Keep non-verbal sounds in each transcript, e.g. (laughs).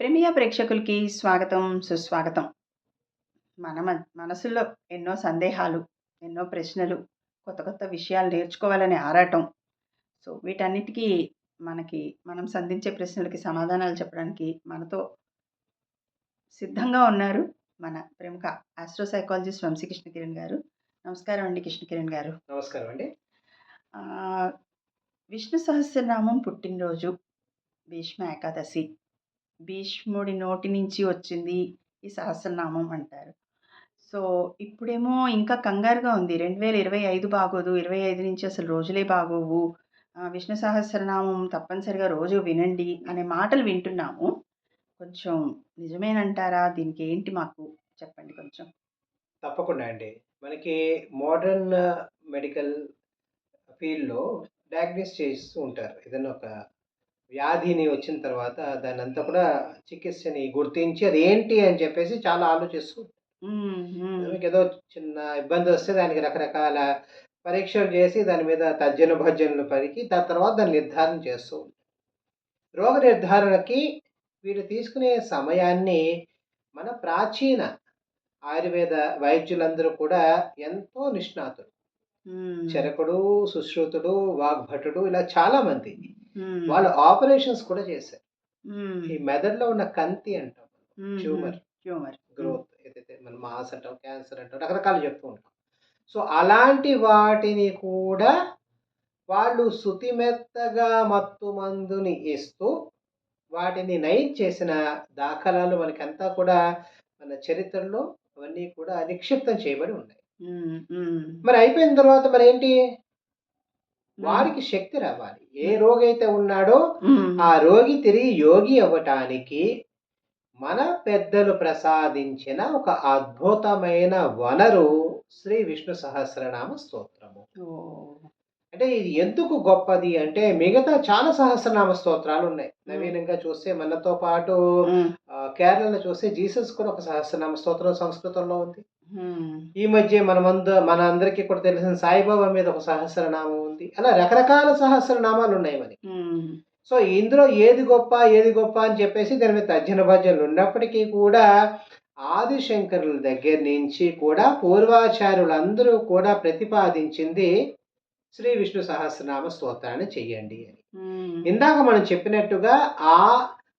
ప్రేమియా ప్రేక్షకులకి స్వాగతం సుస్వాగతం. మన మనసులో ఎన్నో సందేహాలు ఎన్నో ప్రశ్నలు కొత్త కొత్త విషయాలు నేర్చుకోవాలనే ఆరాటం. సో వీటన్నిటికీ మనకి మనం సంధించే ప్రశ్నలకి సమాధానాలు చెప్పడానికి మనతో సిద్ధంగా ఉన్నారు మన ప్రముఖ ఆస్ట్రో సైకాలజిస్ట్ వంశీ కృష్ణ కిరణ్ గారు. నమస్కారం అండి కృష్ణ కిరణ్ గారు. నమస్కారం అండి. విష్ణు సహస్రనామం పుట్టినరోజు భీష్మ ఏకాదశి. భీష్ముడి నోటి నుంచి వచ్చింది ఈ సహస్రనామం అంటారు. సో ఇప్పుడేమో ఇంకా కంగారుగా ఉంది. రెండు వేల ఇరవై ఐదు బాగోదు. ఇరవై ఐదు నుంచి అసలు రోజులే బాగోవు. విష్ణు సహస్రనామం తప్పనిసరిగా రోజు వినండి అనే మాటలు వింటున్నాము. కొంచెం నిజమేనంటారా? దీనికి ఏంటి మాకు? చెప్పండి కొంచెం. తప్పకుండా అండి. మనకి మోడర్న్ మెడికల్ ఫీల్డ్లో డయాగ్నోస్ చేస్తూ ఉంటారు. ఏదైనా ఒక వ్యాధిని వచ్చిన తర్వాత దాన్ని అంతా కూడా చికిత్సని గుర్తించి అది ఏంటి అని చెప్పేసి చాలా ఆలోచిస్తూ మీకు ఏదో చిన్న ఇబ్బంది వస్తే దానికి రకరకాల పరీక్షలు చేసి దాని మీద తర్జన భర్జనలు పరికి దాని తర్వాత దాన్ని నిర్ధారణ చేస్తూ రోగ నిర్ధారణకి వీళ్ళు తీసుకునే సమయాన్ని మన ప్రాచీన ఆయుర్వేద వైద్యులందరూ కూడా ఎంతో నిష్ణాతులు. చరకుడు సుశ్రుతుడు వాగ్భటుడు ఇలా చాలా మంది. వాళ్ళు ఆపరేషన్స్ కూడా చేశారు. ఈ మెదడులో ఉన్న కంతి అంటాం ట్యూమర్. ట్యూమర్. గ్రోత్ ఏదైతే మనం మాస్ అంటాం క్యాన్సర్ అంటాం రకరకాలు చెప్తూ ఉంటాం. సో అలాంటి వాటిని కూడా వాళ్ళు శుతిమెత్తగా మత్తు మందుని ఇస్తూ వాటిని నయం చేసిన దాఖలాలు మనకంతా కూడా మన చరిత్రలో అవన్నీ కూడా నిక్షిప్తం చేయబడి ఉన్నాయి. మరి అయిపోయిన తర్వాత మరి ఏంటి? వాడికి శక్తి రావాలి. ఏ రోగి అయితే ఉన్నాడో ఆ రోగి తిరిగి యోగి అవ్వటానికి మన పెద్దలు ప్రసాదించిన ఒక అద్భుతమైన వనరు శ్రీ విష్ణు సహస్రనామ స్తోత్రము. అంటే ఇది ఎందుకు గొప్పది అంటే మిగతా చాలా సహస్రనామ స్తోత్రాలు ఉన్నాయి. నవీనంగా చూస్తే మనతో పాటు కేరళలో చూస్తే జీసస్ కూడా ఒక సహస్రనామ స్తోత్రం సంస్కృతంలో ఉంది. ఈ మధ్య మనమంద మన అందరికీ కూడా తెలిసిన సాయిబాబా మీద ఒక సహస్రనామం ఉంది. అలా రకరకాల సహస్రనామాలు ఉన్నాయి ఉమ్, సో ఇందులో ఏది గొప్ప ఏది గొప్ప అని చెప్పేసి దాని మీద తర్జన భర్జనలు ఉన్నప్పటికీ కూడా ఆదిశంకరుల దగ్గర నుంచి కూడా పూర్వాచార్యులందరూ కూడా ప్రతిపాదించింది శ్రీ విష్ణు సహస్రనామ స్తోత్రాన్ని చెయ్యండి అని. ఇందాక మనం చెప్పినట్టుగా ఆ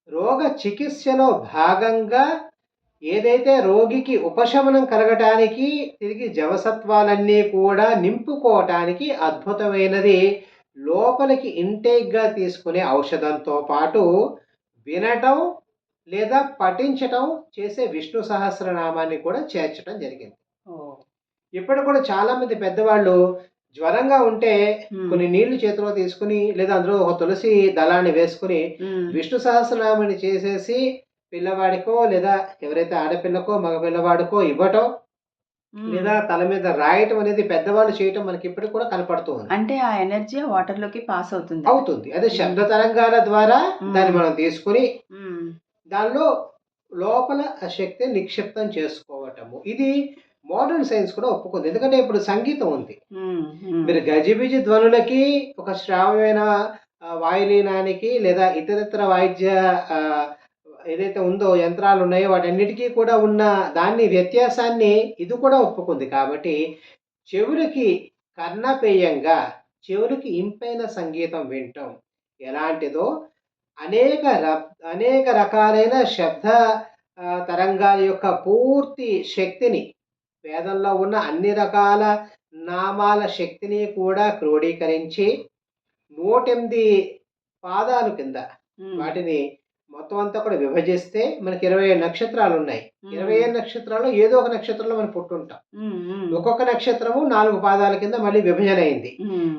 రోగ చికిత్సలో భాగంగా ఏదైతే రోగికి ఉపశమనం కలగటానికి తిరిగి జవసత్వాలన్నీ కూడా నింపుకోవటానికి అద్భుతమైనది. లోపలికి ఇంటేక్గా తీసుకునే ఔషధంతో పాటు వినటం లేదా పఠించటం చేసే విష్ణు సహస్రనామాన్ని కూడా చేర్చడం జరిగింది. ఇప్పుడు కూడా చాలా మంది పెద్దవాళ్ళు జ్వరంగా ఉంటే కొన్ని నీళ్ళు చేతిలో తీసుకుని లేదా అందులో ఒక తులసి దళాన్ని వేసుకుని విష్ణు సహస్రనామాన్ని చేసేసి పిల్లవాడికో లేదా ఎవరైతే ఆడపిల్లకో మగ పిల్లవాడికో ఇవ్వటం. లేదా తల మీద రాయటం అనేది పెద్దవాళ్ళు చేయటం మనకి ఇప్పటికి కూడా కనపడుతూ ఉంది. అంటే ఆ ఎనర్జీ వాటర్లోకి పాస్ అవుతుంది. అవుతుంది. అదే శబ్ద తరంగాల ద్వారా. దాన్ని మనం తీసుకుని దానిలో లోపల ఆ శక్తిని నిక్షిప్తం చేసుకోవటము. ఇది మోడర్న్ సైన్స్ కూడా ఒప్పుకుంది. ఎందుకంటే ఇప్పుడు సంగీతం ఉంది. మీరు గజిబిజి ధ్వనులకి ఒక శ్రావ్యమైన వాయులీనానికి లేదా ఇతరితర వాయిద్య ఏదైతే ఉందో యంత్రాలు ఉన్నాయో వాటన్నిటికీ కూడా ఉన్న దాన్ని వ్యత్యాసాన్ని ఇది కూడా ఒప్పుకుంది. కాబట్టి చెవులకి కర్ణపేయంగా చెవులకి ఇంపైన సంగీతం వినటం ఎలాంటిదో అనేక ర- అనేక రకాలైన శబ్ద తరంగాల యొక్క పూర్తి శక్తిని వేదంలో ఉన్న అన్ని రకాల నామాల శక్తిని కూడా క్రోడీకరించి నూటెనిమిది పాదాలు కింద వాటిని మొత్తం అంతా కూడా విభజిస్తే మనకి ఇరవై ఏడు నక్షత్రాలు ఉన్నాయి. ఇరవై ఏడు నక్షత్రాల్లో ఏదో ఒక నక్షత్రంలో మనం పుట్టుంటాం. ఒక్కొక్క నక్షత్రము నాలుగు పాదాల కింద మళ్ళీ విభజన అయింది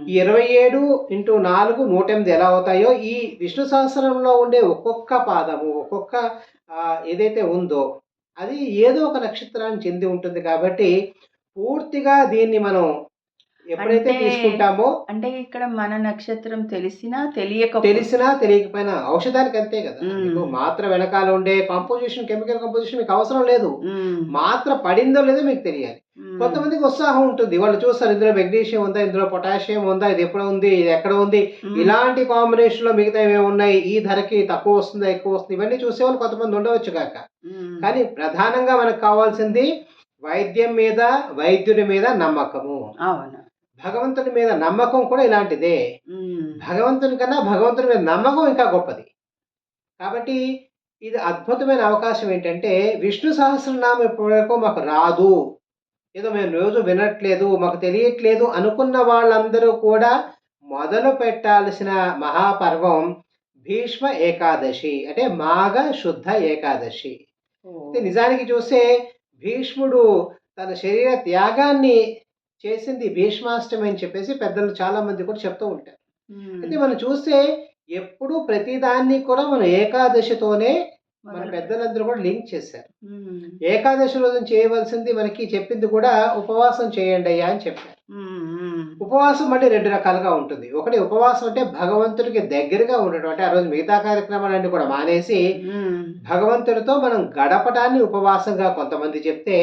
ఈ ఇరవై ఏడు ఇంటూ నాలుగు నూట ఎనిమిది ఎలా అవుతాయో ఈ విష్ణు సహస్రంలో ఉండే ఒక్కొక్క పాదము ఒక్కొక్క ఏదైతే ఉందో అది ఏదో ఒక నక్షత్రాన్ని చెంది ఉంటుంది కాబట్టి పూర్తిగా దీన్ని మనం ఎప్పుడైతే తీసుకుంటామో అంటే ఇక్కడ మన నక్షత్రం తెలిసినా తెలియక తెలిసినా తెలియకపోయినా ఔషధానికి అంతే కదా. మీకు మాత్ర వెనకాల ఉండే కంపోజిషన్ కెమికల్ కంపోజిషన్ మీకు అవసరం లేదు. మాత్ర పడిందో లేదో మీకు తెలియాలి. కొంతమందికి ఉత్సాహం ఉంటుంది. వాళ్ళు చూస్తారు ఇందులో మెగ్నీషియం ఉందా ఇందులో పొటాషియం ఉందా ఇది ఎప్పుడు ఉంది ఇది ఎక్కడ ఉంది. ఇలాంటి కాంబినేషన్లో మిగతా ఏమేమి ఉన్నాయి? ఈ ధరకి తక్కువ వస్తుందా ఎక్కువ వస్తుంది? ఇవన్నీ చూసేవాళ్ళు కొంతమంది ఉండవచ్చు కాక. కానీ ప్రధానంగా మనకు కావాల్సింది వైద్యం మీద వైద్యుడి మీద నమ్మకము. అవును. భగవంతుడి మీద నమ్మకం కూడా ఇలాంటిదే. భగవంతుని కన్నా భగవంతుని మీద నమ్మకం ఇంకా గొప్పది. కాబట్టి ఇది అద్భుతమైన అవకాశం ఏంటంటే విష్ణు సహస్రనామం ఇప్పటివరకు మాకు రాదు. ఏదో మేము రోజు వినట్లేదు మాకు తెలియట్లేదు అనుకున్న వాళ్ళందరూ కూడా మొదలు పెట్టాల్సిన మహాపర్వం భీష్మ ఏకాదశి అంటే మాఘ శుద్ధ ఏకాదశి. నిజానికి చూస్తే భీష్ముడు తన శరీర త్యాగాన్ని చేసింది భీష్మాష్టమి అని చెప్పేసి పెద్దలు చాలా మంది కూడా చెప్తూ ఉంటారు. అయితే మనం చూస్తే ఎప్పుడు ప్రతిదాన్ని కూడా మనం ఏకాదశితోనే మన పెద్దలందరూ కూడా లింక్ చేశారు. ఏకాదశి రోజున చేయవలసింది మనకి చెప్పింది కూడా ఉపవాసం చేయండి అయ్యా అని చెప్పారు. ఉపవాసం అంటే రెండు రకాలుగా ఉంటుంది ఒకటి ఉపవాసం అంటే భగవంతుడికి దగ్గరగా ఉండటం అంటే ఆ రోజు మిగతా కార్యక్రమాలన్నీ కూడా మానేసి. భగవంతుడితో మనం గడపడాన్ని ఉపవాసంగా కొంతమంది చెప్తే.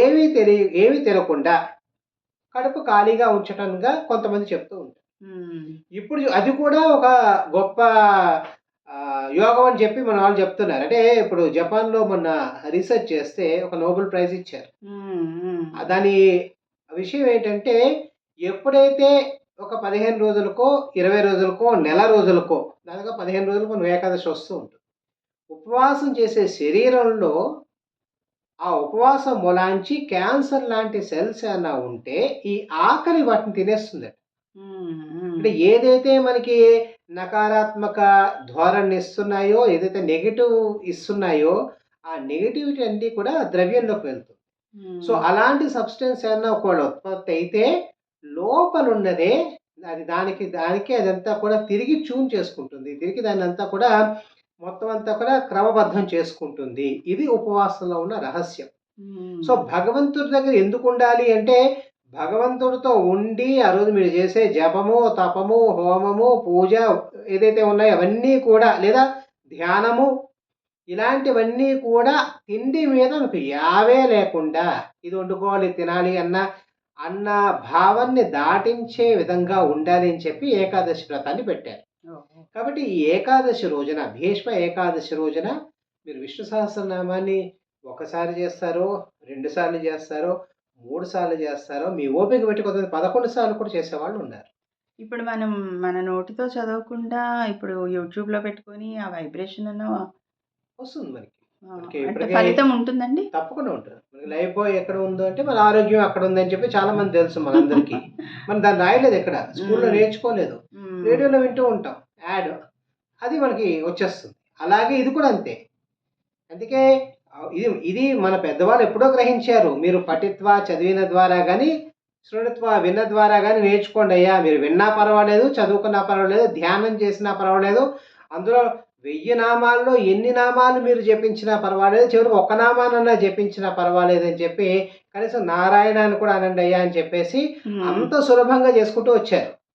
ఏమీ తెలియ ఏమీ తెలియకుండా కడుపు ఖాళీగా ఉంచటంగా కొంతమంది చెప్తూ ఉంటారు. ఇప్పుడు అది కూడా ఒక గొప్ప యోగం అని చెప్పి మన వాళ్ళు చెప్తున్నారు. అంటే ఇప్పుడు జపాన్లో మొన్న రీసెర్చ్ చేస్తే ఒక నోబెల్ ప్రైజ్ ఇచ్చారు. దాని విషయం ఏంటంటే ఎప్పుడైతే ఒక పదిహేను రోజులకో ఇరవై రోజులకో నెల రోజులకో దాదాపు పదిహేను రోజులకు మనం ఏకాదశి వస్తూ ఉంటుంది. ఉపవాసం చేసే శరీరంలో ఆ ఉపవాసం మొలాంచి క్యాన్సర్ లాంటి సెల్స్ ఏమైనా ఉంటే ఈ ఆకలి వాటిని తినేస్తుంది. అంటే ఏదైతే మనకి నకారాత్మక ధోరణి ఇస్తున్నాయో ఏదైతే నెగిటివ్ ఇస్తున్నాయో ఆ నెగిటివిటీ అన్నీ కూడా ద్రవ్యంలోకి వెళ్తుంది. సో అలాంటి సబ్స్టెన్స్ ఏమన్నా ఒకవేళ ఉత్పత్తి అయితే లోపల ఉన్నదే అది దానికి దానికి అదంతా కూడా తిరిగి ట్యూన్ చేసుకుంటుంది తిరిగి దాన్ని అంతా కూడా మొత్తం అంతా కూడా క్రమబద్ధం చేసుకుంటుంది ఇది ఉపవాసంలో ఉన్న రహస్యం ఉమ్. సో భగవంతుడి దగ్గర ఎందుకు ఉండాలి అంటే భగవంతుడితో ఉండి ఆ రోజు మీరు చేసే జపము తపము హోమము పూజ ఏదైతే ఉన్నాయో అవన్నీ కూడా లేదా ధ్యానము ఇలాంటివన్నీ కూడా తిండి మీద మీకు యావే లేకుండా ఇది వండుకోవాలి తినాలి అన్న అన్న భావాన్ని దాటించే విధంగా ఉండాలి అని చెప్పి ఏకాదశి వ్రతాన్ని పెట్టారు. కాబట్టి ఈ ఏకాదశి రోజున భీష్మ ఏకాదశి రోజున మీరు విష్ణు సహస్రనామాన్ని ఒకసారి చేస్తారో రెండు సార్లు చేస్తారో మూడు సార్లు చేస్తారో మీ ఓపిక పెట్టి కొంతమంది పదకొండు సార్లు కూడా చేసేవాళ్ళు ఉన్నారు. ఇప్పుడు మనం మన నోటితో చదవకుండా ఇప్పుడు యూట్యూబ్లో పెట్టుకొని ఆ వైబ్రేషన్ అన్న వస్తుంది మనకి. మనకి ఫలితం ఉంటుందండి? తప్పకుండా ఉంటుంది. మనకి లైఫ్ బాయ్ ఎక్కడ ఉందో అంటే మన ఆరోగ్యం అక్కడ ఉందని చెప్పి చాలా మంది తెలుసు మనందరికీ. (laughs) మనం దాన్ని రాయలేదు ఎక్కడ? స్కూల్లో. నేర్చుకోలేదు. రేడియోలో వింటూ ఉంటాం. యాడ్ అది మనకి వచ్చేస్తుంది. అలాగే ఇది కూడా అంతే. అందుకే ఇది ఇది మన పెద్దవాళ్ళు ఎప్పుడో గ్రహించారు. మీరు పఠిత్వ చదివిన ద్వారా కానీ శృణిత్వ విన్న ద్వారా కానీ నేర్చుకోండి అయ్యా. మీరు విన్నా పర్వాలేదు చదువుకున్నా పర్వాలేదు ధ్యానం చేసినా పర్వాలేదు. అందులో వెయ్యి నామాల్లో ఎన్ని నామాలు మీరు జపించినా పర్వాలేదు. చివరికి ఒక్క నామానన్నా జపించినా పర్వాలేదు అని చెప్పి కనీసం నారాయణ అని కూడా అనండి అయ్యా అని చెప్పేసి. అంత సులభంగా చేసుకుంటూ వచ్చారు.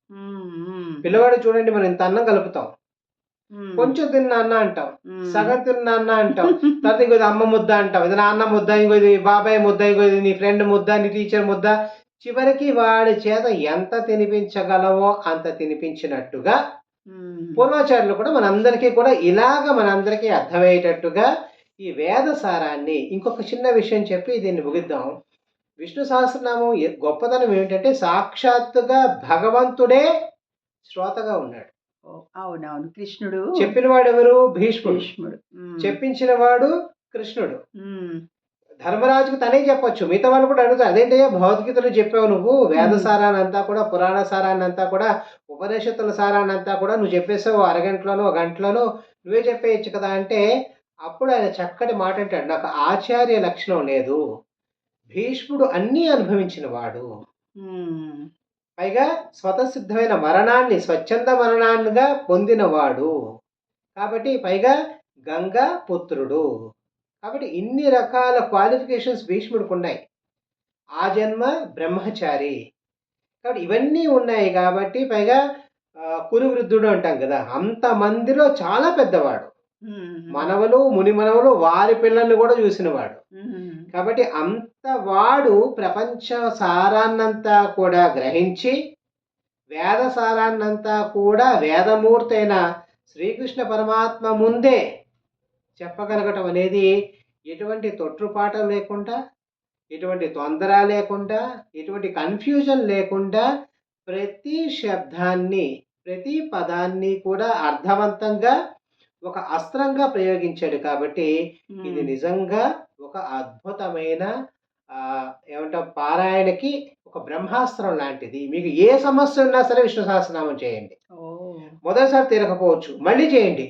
పిల్లవాడు చూడండి మనం ఇంత అన్నం కలుపుతాం. కొంచెం తిన్నా అన్న అంటాం. సగం తిన్నా అన్న అంటాం. తర్వాత ఇంకో ఇది అమ్మ ముద్ద అంటాం. ఇది నాన్న ముద్ద ఇంకో ఇది బాబాయ్ ముద్ద ఇంకో ఇది నీ ఫ్రెండ్ ముద్ద నీ టీచర్ ముద్ద. చివరికి వాడి చేత ఎంత తినిపించగలవో అంత తినిపించినట్టుగా. పూర్వాచార్యులు కూడా మనందరికీ కూడా ఇలాగ మనందరికీ అర్థమయ్యేటట్టుగా ఈ వేద సారాన్ని ఇంకొక చిన్న విషయం చెప్పి దీన్ని ముగిద్దాం. విష్ణు సహస్రనామం గొప్పతనం ఏమిటంటే సాక్షాత్తుగా భగవంతుడే శ్రోతగా ఉన్నాడు. అవునవును. కృష్ణుడు చెప్పిన వాడు ఎవరు భీష్ముడు. చెప్పించిన వాడు కృష్ణుడు. ధర్మరాజుకు తనే చెప్పొచ్చు. మిగతా వాళ్ళు కూడా అడుగుతారు. అదేంటయ్యా? భగవద్గీతలో చెప్పావు నువ్వు. వేద సారాన్ని అంతా కూడా పురాణ సారాన్ని అంతా కూడా ఉపనిషత్తుల సారాన్ని అంతా కూడా నువ్వు చెప్పేసావు. అరగంటలోనో గంటలోనో నువ్వే చెప్పేయచ్చు కదా అంటే అప్పుడు ఆయన చక్కటి మాట అంటాడు. నాకు ఆచార్య లక్షణం లేదు. భీష్ముడు అన్నీ అనుభవించిన వాడు. పైగా స్వతసిద్ధమైన మరణాన్ని స్వచ్ఛంద మరణాన్నిగా పొందినవాడు. కాబట్టి పైగా గంగా పుత్రుడు. కాబట్టి ఇన్ని రకాల క్వాలిఫికేషన్స్ భీష్ముడికి ఉన్నాయి. ఆ జన్మ బ్రహ్మచారి. కాబట్టి ఇవన్నీ ఉన్నాయి కాబట్టి పైగా ఆ, కురు వృద్ధుడు అంటాం కదా అంత మందిలో చాలా పెద్దవాడు. మనవలు, మునిమనవలు వారి పిల్లల్ని కూడా చూసినవాడు. కాబట్టి అంత వాడు ప్రపంచ సారాన్నంతా కూడా గ్రహించి, వేద సారాన్నంతా కూడా వేదమూర్తయిన శ్రీకృష్ణ పరమాత్మ ముందే చెప్పగలగటం అనేది ఎటువంటి తొట్రుపాటు లేకుండా, ఎటువంటి తొందర లేకుండా, ఎటువంటి కన్‌ఫ్యూజన్ లేకుండా ప్రతి శబ్దాన్ని, ప్రతి పదాన్ని కూడా అర్థవంతంగా ఒక అస్త్రంగా ప్రయోగించాడు కాబట్టి, ఇది. నిజంగా ఒక అద్భుతమైన ఏమంటాం పారాయణకి ఒక బ్రహ్మాస్త్రం లాంటిది. మీకు ఏ సమస్య ఉన్నా సరే విష్ణు సహస్రనామం చేయండి. మొదటిసారి తీరకపోవచ్చు. మళ్ళీ చేయండి.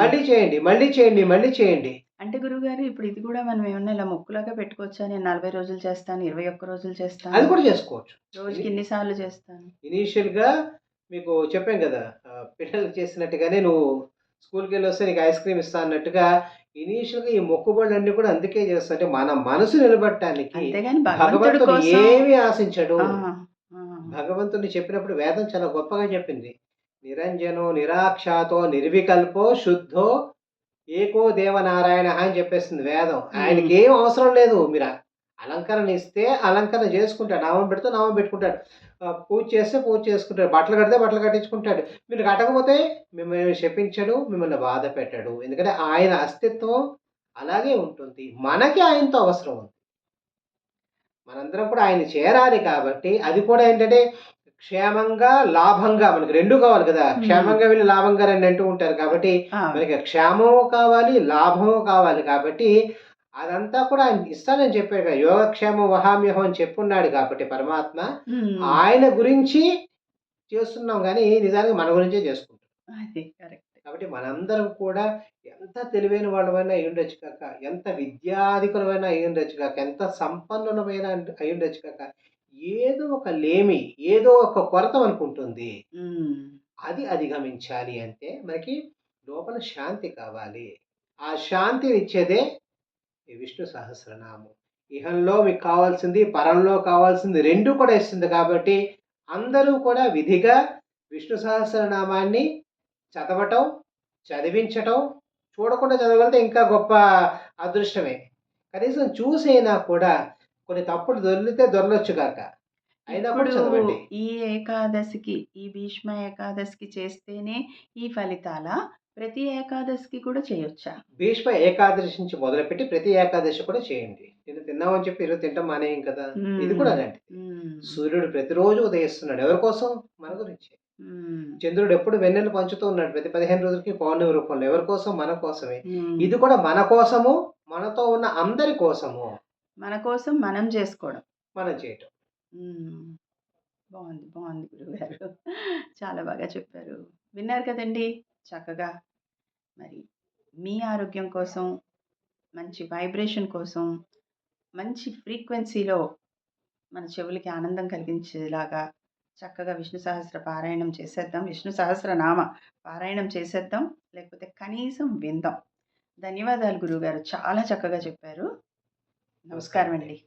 మళ్ళీ చేయండి. మళ్ళీ చేయండి. మళ్ళీ చేయండి. అంటే గురువుగారు ఇప్పుడు ఇది కూడా మనం ఏమన్నా ఇలా మొక్కులాగా పెట్టుకోవచ్చా? నేను 40 రోజులు చేస్తాను, 21 రోజులు అది చేస్తాను, కూడా చేసుకోవచ్చు. రోజుకి ఇన్ని సార్లు చేస్తాను. ఇనీషియల్‌గా మీకు చెప్పాం గదా! ఆహ్, పిల్లలకి చేసినట్టుగానే నువ్వు స్కూల్‌కెళ్ళొస్తే నీకు ఐస్ క్రీమ్ ఇస్తా అన్నట్టుగా ఇనీషియల్‌గా ఈ మొక్కుబడులన్నీ కూడా అందుకే చేస్తా. అంటే మన మనసు నిలబడటానికి భగవంతుడి ఏమి ఆశించడు. భగవంతుడిని చెప్పినప్పుడు వేదం చాలా గొప్పగా చెప్పింది. నిరంజనో నిరాక్షాతో నిర్వికల్పో శుద్ధో ఏకో దేవనారాయణ అని చెప్పేస్తుంది వేదం. ఆయనకేం అవసరం లేదు. మీరు అలంకరణ ఇస్తే అలంకరణ చేసుకుంటాడు. నామం పెడితే నామం పెట్టుకుంటాడు. పూజ చేస్తే పూజ చేసుకుంటాడు. బట్టలు కడితే బట్టలు కట్టించుకుంటాడు. మీరు కట్టకపోతే మిమ్మల్ని శపించడు. మిమ్మల్ని బాధ పెట్టడు. ఎందుకంటే ఆయన అస్తిత్వం అలాగే ఉంటుంది. మనకి ఆయనతో అవసరం ఉంది. మనందరం కూడా ఆయన చేరాలి కాబట్టి అది కూడా ఏంటంటే క్షేమంగా, లాభంగా మనకి 2 కావాలి కదా! క్షేమంగా వెళ్ళి లాభంగా రండి అంటూ ఉంటారు కాబట్టి! మనకి క్షేమము కావాలి, లాభము కావాలి కాబట్టి అదంతా కూడా ఆయన ఇస్తానని చెప్పాడు కదా! యోగక్షేమం వహామ్యహం అని చెప్పున్నాడు కాబట్టి పరమాత్మ. ఆయన గురించి చేస్తున్నాం గానీ నిజానికి మన గురించే కరెక్ట్. కాబట్టి మనందరం కూడా ఎంత తెలివైన వాళ్ళమైనా అయ్యుండొచ్చు కాక, ఎంత విద్యాధికులమైనా అయ్యుండొచ్చు కాక, ఎంత సంపన్నులమైనా అయ్యుండొచ్చు కాక, ఏదో ఒక లేమి, ఏదో ఒక కొరత మనకుంటుంది. హ్మ్. అది అధిగమించాలి అంటే మనకి లోపల శాంతి కావాలి. ఆ శాంతినిచ్చేదే ఈ విష్ణు సహస్రనామం. ఇహంలో మీకు కావాల్సింది, పరంలో కావాల్సింది 2 కూడా ఇస్తుంది కాబట్టి అందరూ కూడా విధిగా విష్ణు సహస్రనామాన్ని చదవటం, చదివించటం, చూడకుండా చదవగలిగితే ఇంకా గొప్ప అదృష్టమే. కనీసం చూసైనా కూడా కొన్ని తప్పులు దొర్లితే దొర్లొచ్చు గాక. అయినా కూడా చదవండి. ఈ ఏకాదశికి, ఈ భీష్మ ఏకాదశికి చేస్తేనే ఈ ఫలితాలా? ప్రతి ఏకాదశికి కూడా చేయొచ్చా? భీష్మ ఏకాదశి నుంచి మొదలుపెట్టి ప్రతి ఏకాదశి కూడా చేయండి. నిన్న తిన్నామని చెప్పి ఈరోజు తినటం మానేయం కదా! ఇది. కూడా అలాంటిది. హ్మ్. సూర్యుడు ప్రతిరోజు ఉదయిస్తున్నాడు. ఎవరి కోసం? మన గురించే. చంద్రుడు ఎప్పుడు వెన్నెలు పంచుతూ ఉన్నాడు. ప్రతి 15 రోజులకి పౌర్ణమి రూపంలో. ఎవరి కోసం? మన కోసమే. ఇది కూడా మన కోసము, మనతో ఉన్న అందరి కోసము మన కోసం మనం చేసుకోవడం. మనం చేయటం. హ్మ్. బావుంది. బావుంది గురువుగారు. చాలా బాగా చెప్పారు. విన్నారు కదండీ! చక్కగా మరి మీ ఆరోగ్యం కోసం, మంచి వైబ్రేషన్ కోసం, మంచి ఫ్రీక్వెన్సీలో మన చెవులకి ఆనందం కలిగించేలాగా చక్కగా విష్ణు సహస్ర పారాయణం చేసేద్దాం. విష్ణు సహస్రనామ పారాయణం చేసేద్దాం. లేకపోతే కనీసం విందాం. ధన్యవాదాలు గురువుగారు. చాలా చక్కగా చెప్పారు. నమస్కారం. అండి.